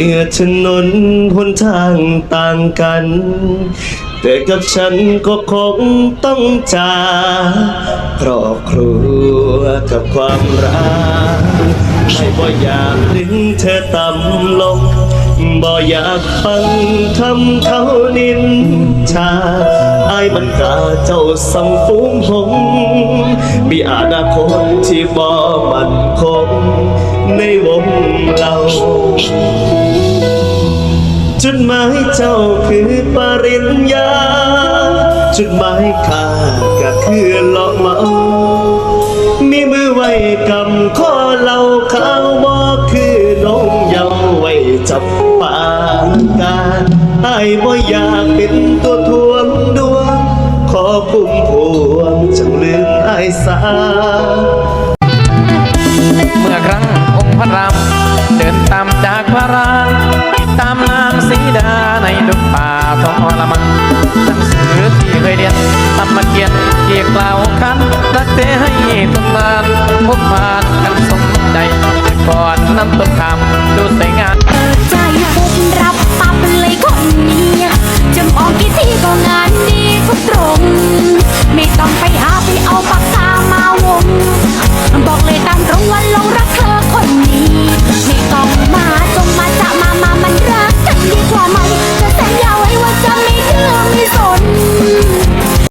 เอือถนนหนทางต่างกัน แต่กับฉันก็คงต้องจากครอบครัวกับความรักไม่บ่อยากดึงเธอต่ำลงบ่อยากฟังคำเขานินชาอายมันกาเจ้าสังฟูงหงมีอนาคตที่บ่มัน หมายเจ้าคือปริญญา จุดหมายข้าก็คือหลอกเมา มีมือไว้กำข้อเหล่าข้าวบอกคือน้องเยาไว้จับปากกาไอ้บ่อยากเป็นตัวทวงดวง ขอพุ่มพวงจังลืมไอ้สา งป่องอละมังหนังสือที่เคยเรียนทำมาเขียนเกี่ยวกล่าวคันรักเตให้ตนานพบผ่านกัน